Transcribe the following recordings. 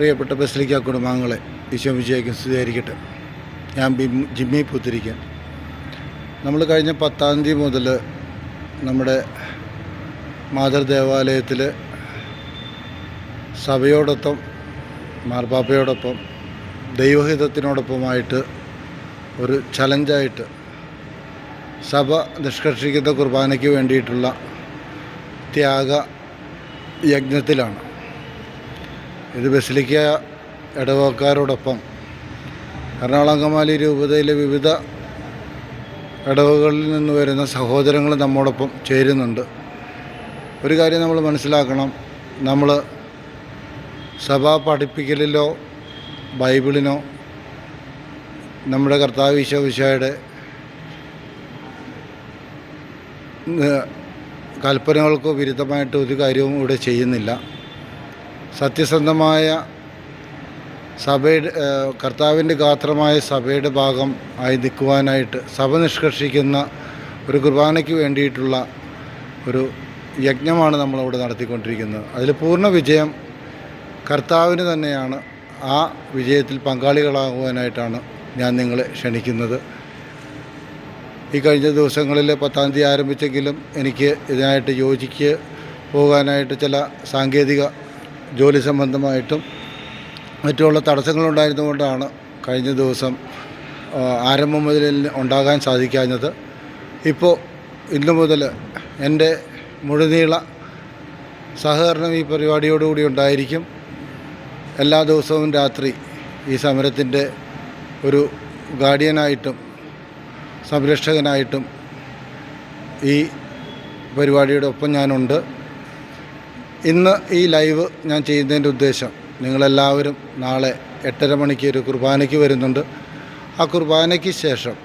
പ്രിയപ്പെട്ട ബസ്ലിക്ക കുടുംബാംഗങ്ങളെ വിശ്വമിച്ചേക്കും സ്ഥിരീകരിക്കട്ടെ ഞാൻ ബിം- ജിമ്മി പുത്തിരിക്കൻ. നമ്മൾ കഴിഞ്ഞ പത്താം തീയതി മുതൽ നമ്മുടെ മാതൃദേവാലയത്തിൽ സഭയോടൊപ്പം മാർപ്പാപ്പയോടൊപ്പം ദൈവഹിതത്തിനോടൊപ്പമായിട്ട് ഒരു ചലഞ്ചായിട്ട് സഭ നിഷ്കർഷിക്കുന്ന കുർബാനയ്ക്ക് വേണ്ടിയിട്ടുള്ള ത്യാഗ യജ്ഞത്തിലാണ്. ഇത് ബസിലിക്ക ഇടവക്കാരോടൊപ്പം എറണാകുളം അങ്കമാലി രൂപതയിലെ വിവിധ ഇടവകളിൽ നിന്ന് വരുന്ന സഹോദരങ്ങൾ നമ്മോടൊപ്പം ചേരുന്നുണ്ട്. ഒരു കാര്യം നമ്മൾ മനസ്സിലാക്കണം. നമ്മൾ സഭാ പഠിപ്പിക്കലിലോ ബൈബിളിനോ നമ്മുടെ കർത്താവ് ഈശോവിശയുടെ കൽപ്പനകൾക്കോ വിരുദ്ധമായിട്ട് ഒരു കാര്യവും ഇവിടെ ചെയ്യുന്നില്ല. സത്യസന്ധമായ സഭയുടെ കർത്താവിന്റെ ഗാത്രമായ സഭയുടെ ഭാഗം ആയി നിൽക്കുവാനായിട്ട് സഭ നിഷ്കർഷിക്കുന്ന ഒരു കുർബാനയ്ക്ക് വേണ്ടിയിട്ടുള്ള ഒരു യജ്ഞമാണ് നമ്മളവിടെ നടത്തിക്കൊണ്ടിരിക്കുന്നത്. അതിൽ പൂർണ വിജയം കർത്താവിന് തന്നെയാണ്. ആ വിജയത്തിൽ പങ്കാളികളാകുവാനായിട്ടാണ് ഞാൻ നിങ്ങളെ ക്ഷണിക്കുന്നത്. ഈ കഴിഞ്ഞ ദിവസങ്ങളിൽ പത്താം തീയതി ആരംഭിച്ചെങ്കിലും എനിക്ക് ഇതിനായിട്ട് യോജിക്ക് പോകാനായിട്ട് ചില സാങ്കേതിക ജോലി സംബന്ധമായിട്ടും മറ്റുള്ള തടസ്സങ്ങളുണ്ടായിരുന്നുകൊണ്ടാണ് കഴിഞ്ഞ ദിവസം ആരംഭം മുതൽ ഉണ്ടാകാൻ സാധിക്കാഞ്ഞത്. ഇപ്പോൾ ഇന്നു മുതൽ എന്റെ മുഴുനീള സഹകരണം ഈ പരിപാടിയോടുകൂടി ഉണ്ടായിരിക്കും. എല്ലാ ദിവസവും രാത്രി ഈ സമരത്തിന്റെ ഒരു ഗാർഡിയനായിട്ടും സംരക്ഷകനായിട്ടും ഈ പരിപാടിയുടെ ഒപ്പം ഞാനുണ്ട്. ഇന്ന് ഈ ലൈവ് ഞാൻ ചെയ്യുന്നതിന്റെ ഉദ്ദേശം നിങ്ങളെല്ലാവരും നാളെ എട്ടര മണിക്ക് ഒരു കുർബാനയ്ക്ക് വരുന്നുണ്ട്. ആ കുർബാനയ്ക്ക് ശേഷം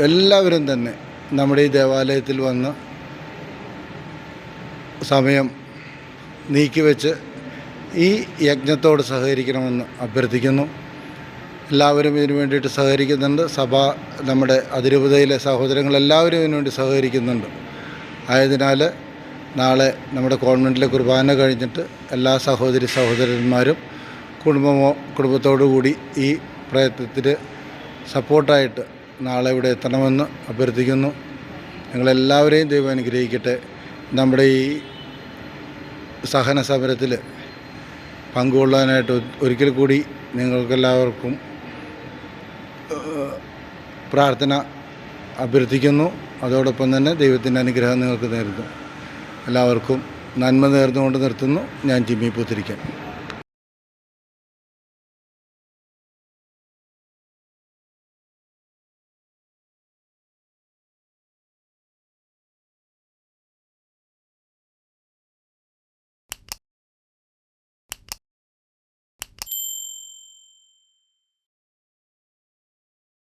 എല്ലാവരും തന്നെ നമ്മുടെ ഈ ദേവാലയത്തിൽ വന്ന് സമയം നീക്കിവെച്ച് ഈ യജ്ഞത്തോട് സഹകരിക്കണമെന്ന് അഭ്യർത്ഥിക്കുന്നു. എല്ലാവരും ഇതിനു വേണ്ടിയിട്ട് സഹകരിക്കുന്നുണ്ട്. സഭ നമ്മുടെ അതിരൂപതയിലെ സഹോദരങ്ങളെല്ലാവരും ഇതിനു വേണ്ടി സഹകരിക്കുന്നുണ്ട്. ആയതിനാൽ നാളെ നമ്മുടെ കോൺവെന്റിലെ കുർബാന കഴിഞ്ഞിട്ട് എല്ലാ സഹോദരി സഹോദരന്മാരും കുടുംബമോ കുടുംബത്തോടു കൂടി ഈ പ്രയത്നത്തിൽ സപ്പോർട്ടായിട്ട് നാളെ ഇവിടെ എത്തണമെന്ന് അഭ്യർത്ഥിക്കുന്നു. നിങ്ങളെല്ലാവരെയും ദൈവം അനുഗ്രഹിക്കട്ടെ. നമ്മുടെ ഈ സഹന സമരത്തിൽ പങ്കുകൊള്ളാനായിട്ട് ഒരിക്കൽ കൂടി നിങ്ങൾക്കെല്ലാവർക്കും പ്രാർത്ഥന അഭ്യർത്ഥിക്കുന്നു. അതോടൊപ്പം തന്നെ ദൈവത്തിന്റെ അനുഗ്രഹം നിങ്ങൾക്ക് നേരുന്നു. എല്ലാവർക്കും നന്മ നേർന്നുകൊണ്ട് നിർത്തുന്നു. ഞാൻ ജിമ്മി പൂത്തിരിക്കാൻ.